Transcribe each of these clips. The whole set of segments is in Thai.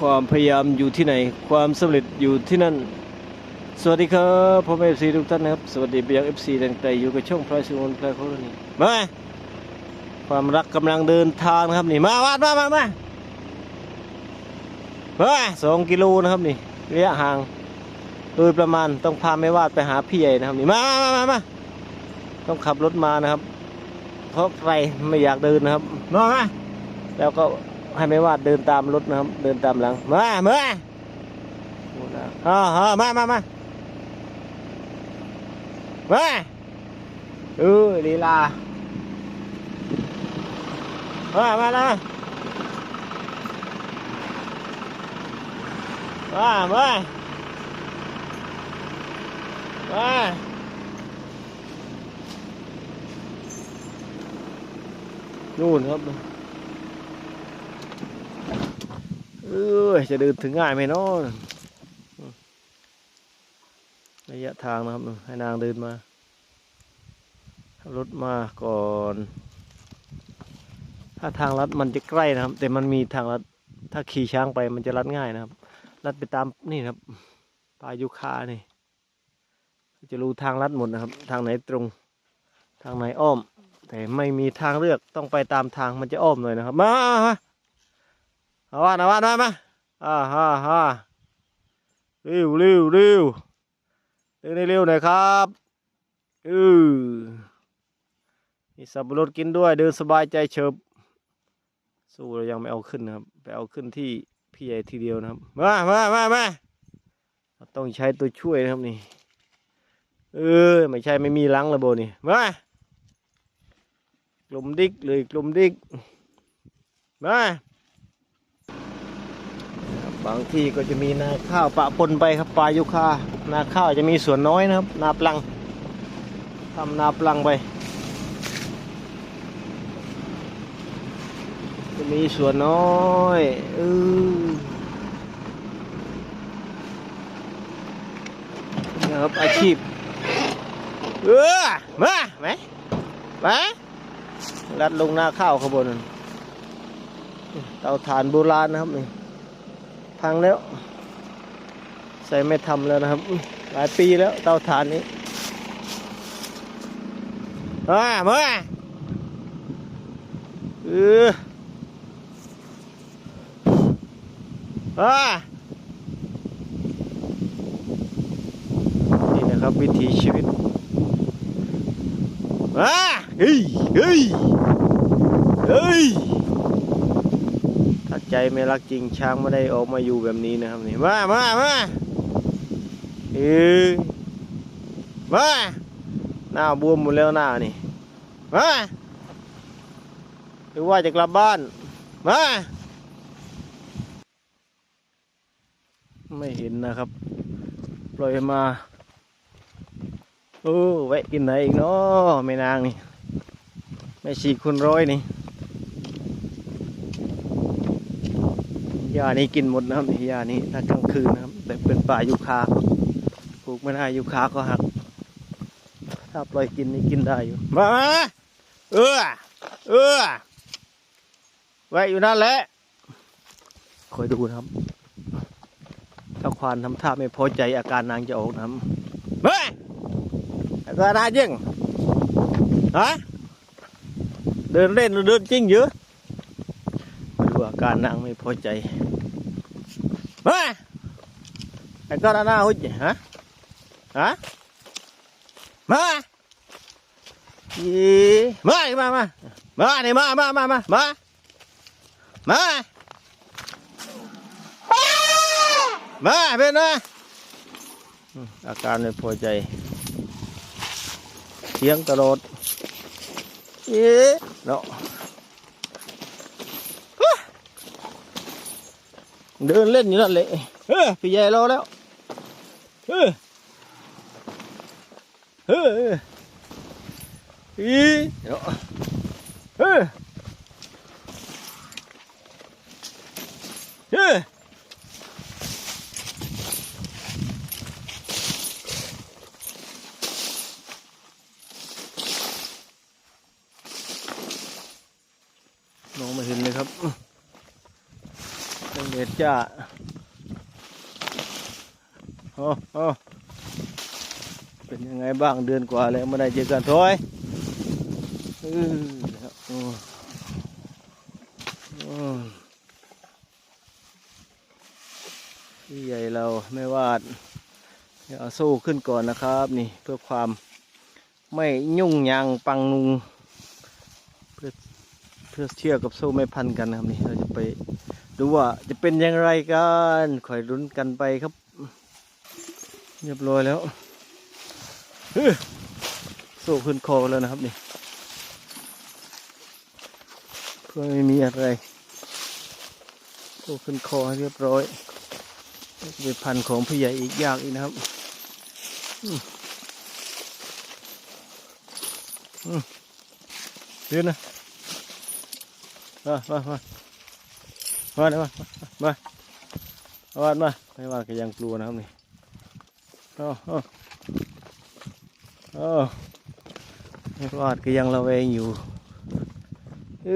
ความพยายามอยู่ที่ไหน ความสำเร็จอยู่ที่นั่น สวัสดีครับพ่อแม่เอฟซีทุกท่านนะครับ สวัสดีไปยังเอฟซีแดงไตอยู่กับช่องพลายสุวรรณพลายโคโรนีมาความรักกำลังเดินทางครับนี่มาวาดมามามามาสองกิโลนะครับนี่ระยะห่างโดยประมาณต้องพาแม่วาดไปหาพี่ใหญ่นะครับนี่มามามามาต้องขับรถมานะครับ เพราะใครไม่อยากเดินนะครับนอนมาแล้วก็ ให้แม่วาดเดินตามรถนะครับ เดินตามหลัง มามาอ่าอ่ามามามามาเออลีลามามาล้วมามามานู่นครับ เออจะเดินถึงง่ายไหมเนาะระยะทางนะครับ ให้นางเดินมา รถมาก่อน ถ้าทางลัดมันจะใกล้นะครับ แต่มันมีทางลัด ถ้าขี่ช้างไปมันจะลัดง่ายนะครับ ลัดไปตามนี่นะครับปลายยุคานี่ จะรู้ทางลัดหมดนะครับ ทางไหนตรง ทางไหนอ้อม แต่ไม่มีทางเลือกต้องไปตามทางมันจะอ้อมหน่อยนะครับ มา มาเอาว่านะว่ามามาอ่าฮ่าฮ่าเร็วเร็วเร็วเดินได้เร็วหน่อยครับอือมีสับปะรดกินด้วยเดินสบายใจเฉิบสู้เรายังไม่เอาขึ้นนะครับไปเอาขึ้นที่พี่ใหญ่ทีเดียวนะครับมามามามาเราต้องใช้ตัวช่วยนะครับนี่เออไม่ใช่ไม่มีลังระโบนี่มากลุ่มดิกเลยกลุ่มดิกมา บางที่ก็จะมีนาข้าวปะปนไปครับปลายุคานาข้าวจะมีส่วนน้อยนะครับ นาปลังทำนาปลังไป จะมีส่วนน้อยเออนะครับอาชีพเออมาไหมมาลัดลงหน้าข้าวขางบวนนั่นเตาถ่านโบราณนะครับนี่ พังแล้ว ใส่ไม่ทำแล้วนะครับ หลายปีแล้วเตาถ่านนี้มามาเออมานี่นะครับวิถีชีวิตมาเฮ้ยเฮ้ยเฮ้ย ใจไม่รักจริงช้างไม่ได้ออกมาอยู่แบบนี้นะครับนี่มามามาเอ้ยมาหน้าบวมหมดแล้วหน้านี่มาหรือว่าจะกลับบ้านมาไม่เห็นนะครับ ปล่อยมาโอ้แวะกินไหนอีกเนาะแม่นางนี่แม่ชีคุณร้อยนี่ ยานี้กินหมดนะครับนี่ยานี้ถ้ากลางคืนนะครับ แต่เป็นป่ายูคาปลูกไม่ได้ยูคาก็หัก ถ้าปล่อยกินนี่กินได้อยู่มาเออเออไว้อยู่นั่นแหละคอยดูนะครับถ้าควานทำท่าไม่พอใจอาการนางจะออกนะครับเฮ้ยก็ได้จริงฮะเดินเล่นหรือเดินจริงเยอะ อาการนางไม่พอใจมาไอ้ก็หน้าหุ่นฮะฮะมาอีมาอีมามามานี่มามามามามามามาเป็นไงอืมอาการไม่พอใจเสียงตลอดเอ๊ะเนาะอ๊ะ เดินเล่นอยู่นั่นแหละเฮ้ยพี่ใหญ่รอแล้วเฮ้ยเฮ้ยอีเนาะเฮ้ยเฮ้ยมองไม่เห็นเลยครับ เรื่องเด็ด จ้าโอ้โอ้เป็นยังไงบ้างเดือนกว่าแล้วไม่ได้เจอกันถอยอือนะครับโอ้อ้พี่ใหญ่เราไม่วาดเดี๋ยวเอาสู้ขึ้นก่อนนะครับนี่เพื่อความไม่ยุ่งยางปังนุง เพื่อเพื่อเชื่อกกับโซ่ไม่พันกันนะครับนี่เราจะไป ดูว่าจะเป็นอย่างไรกันคอยรุ้นกันไปครับ เรียบร้อยแล้วโซ่ขึ้นคอแล้วนะครับนี่เพื่อไม่มีอะไรโซ่ขึ้นคอให้เรียบร้อยจะไปพันของพี่ใหญ่อีกยากอีกนะครับอืมเดี๋ยวนะมามามา มาเดี๋ยวมามามามามาไม่ว่าก็ยังกลัวนะครับนี่โอ้โอ้โอ้ไม่ว่าก็ยังระแวงอยู่เอ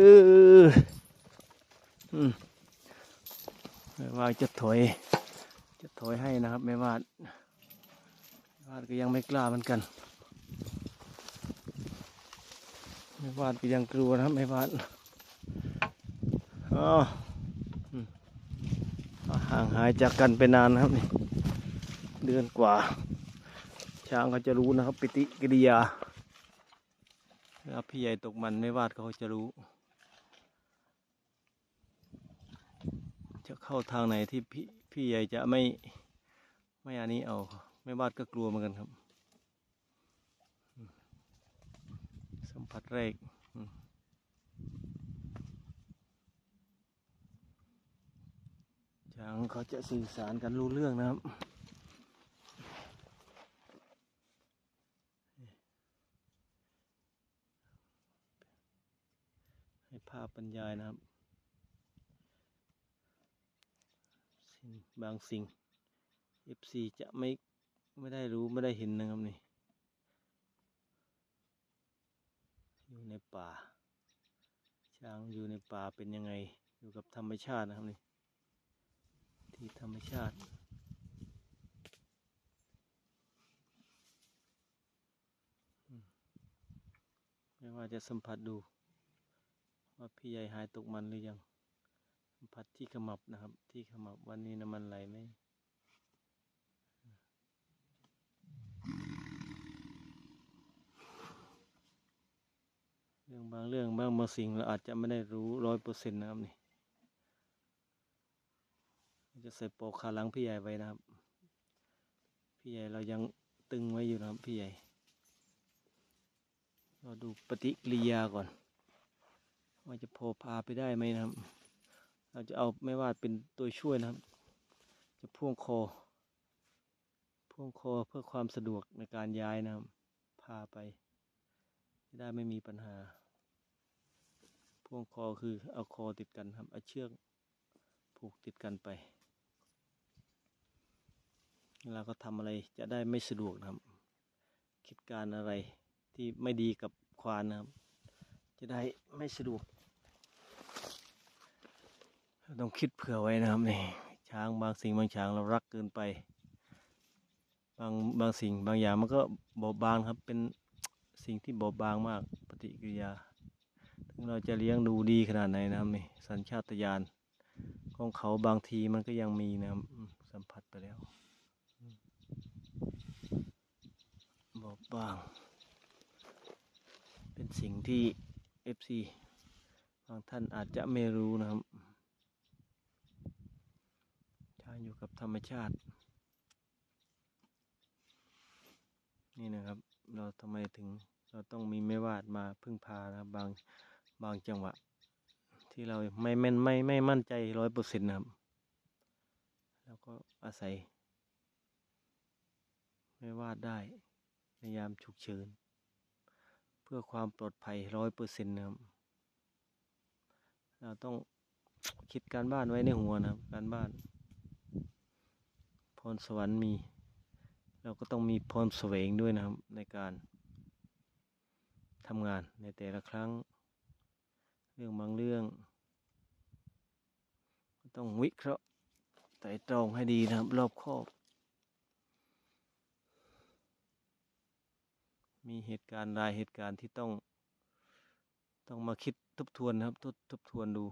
ออืมไม่ว่าจะถอย จะถอยให้นะครับไม่ว่าไม่ว่าก็ยังไม่กล้าเหมือนกันไม่ว่าก็ยังกลัวนะครับไม่ว่าอ๋อ ห่างหายจากกันไปนานนะครับนี่เดือนกว่า ช้างเขาจะรู้นะครับปฏิกิริยาเวลาพี่ใหญ่ตกมันไม่วาดเขาจะรู้ จะเข้าทางไหนที่พี่พี่ใหญ่จะไม่ไม่อันนี้เอา ไม่วาดก็กลัวเหมือนกันครับ สัมผัสแรก ช้าง เขาจะสื่อสารกันรู้เรื่องนะครับ ให้ภาพบรรยายนะครับสิ่งบางสิ่ง FC จะไม่ไม่ได้รู้ไม่ได้เห็นนะครับนี่ อยู่ในป่า ช้างอยู่ในป่าเป็นยังไง อยู่กับธรรมชาตินะครับนี่ ที่ธรรมชาติ ไม่ว่าจะสัมผัสดู ว่าพี่ใหญ่หายตกมันหรือยัง สัมผัสที่ขมับนะครับ ที่ขมับวันนี้น้ำมันไหลไหมเรื่องบางเรื่องบางบางสิ่งเราอาจจะไม่ได้รู้ร้อยเปอร์เซ็นต์นะครับนี่ จะใส่ปอกขาหลังพี่ใหญ่ไว้นะครับ พี่ใหญ่เรายังตึงไว้อยู่นะครับพี่ใหญ่ เราดูปฏิกิริยาก่อน ว่าจะพอพาไปได้ไหมนะครับ เราจะเอาไม่ว่าเป็นตัวช่วยนะครับ จะพ่วงคอ พ่วงคอเพื่อความสะดวกในการย้ายนะครับ พาไปจะได้ไม่มีปัญหา พ่วงคอคือเอาคอติดกันครับ เอาเชือกผูกติดกันไป เราก็ทำอะไรจะได้ไม่สะดวกนะครับ คิดการอะไรที่ไม่ดีกับควานนะครับ จะได้ไม่สะดวกเราต้องคิดเผื่อไว้นะครับนี่ช้างบางสิ่งบางช้างเรารักเกินไป บางบางสิ่งบางอย่างมันก็บอบบางครับเป็นสิ่งที่บอบบางมากปฏิกิริยาถึงเราจะเลี้ยงดูดีขนาดไหนนะครับนี่สัญชาตญาณของเขาบางทีมันก็ยังมีนะครับอืมสัมผัสไปแล้ว บอบบาง เป็นสิ่งที่ FC บางท่านอาจจะไม่รู้นะครับช้างอยู่กับธรรมชาติ นี่นะครับ เราทำไมถึงเราต้องมีไม่วาดมาพึ่งพานะครับบางบางจังหวะ ที่เราไม่แม่นไม่ไม่มั่นใจร้อยเปอร์เซ็นต์นะครับแล้วก็อาศัย ไม่วาดได้ ในยามฉุกเฉิน เพื่อความปลอดภัยร้อยเปอร์เซ็นต์นะครับ เราต้องคิดการบ้านไว้ในหัวนะครับ การบ้าน พรสวรรค์มี เราก็ต้องมีพรแสวงด้วยนะครับ ในการทำงานในแต่ละครั้ง เรื่องบางเรื่อง ต้องวิเคราะห์ไตร่ตรองให้ดีนะครับ รอบคอบ มีเหตุการณ์รายเหตุการณ์ที่ต้อง ต้องมาคิดทบทวนนะครับ ทบทบทวนดู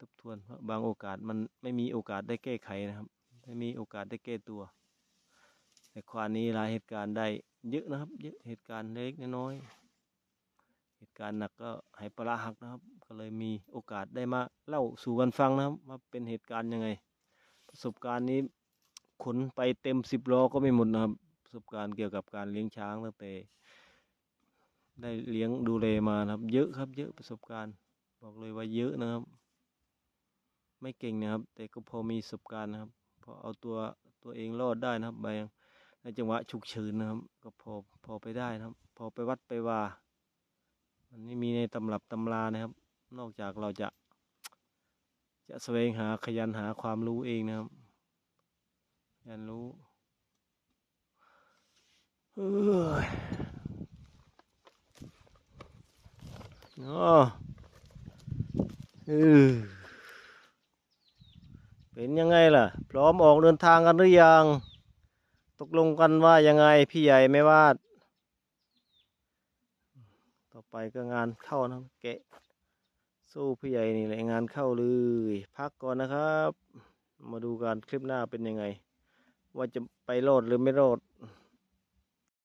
ทบทวนเพราะบางโอกาสมันไม่มีโอกาสได้แก้ไขนะครับ ไม่มีโอกาสได้แก้ตัว แต่ควานนี้รายเหตุการณ์ได้เยอะนะครับ เยอะเหตุการณ์เล็กน้อย เหตุการณ์หนักก็ใหายปลาหักนะครับ ก็เลยมีโอกาสได้มาเล่าสู่กันฟังนะครับว่าเป็นเหตุการณ์ยังไง ประสบการณ์นี้ขนไปเต็มสิบล้อก็ไม่หมดนะครับ ประสบการณ์เกี่ยวกับการเลี้ยงช้างตั้งแต่ได้เลี้ยงดูแลมานะครับ เยอะครับ เยอะประสบการณ์ บอกเลยว่าเยอะนะครับ ไม่เก่งนะครับ แต่ก็พอมีประสบการณ์นะครับ พอเอาตัวตัวเองรอดได้นะครับบางในจังหวะฉุกเฉินนะครับ ก็พอพอไปได้นะครับ พอไปวัดไปว่ามันไม่มีในตำรับตำรานะครับ นอกจากเราจะจะแสวงหาขยันหาความรู้เองนะครับขยันรู้ เอ้ยอ๋อเออเป็นยังไงล่ะ พร้อมออกเดินทางกันหรือยัง ตกลงกันว่ายังไงพี่ใหญ่ไม่วาด ต่อไปก็งานเข้านะแกะ สู้พี่ใหญ่นี่แหละงานเข้าเลย พักก่อนนะครับ มาดูการคลิปหน้าเป็นยังไง ว่าจะไปรอดหรือไม่รอด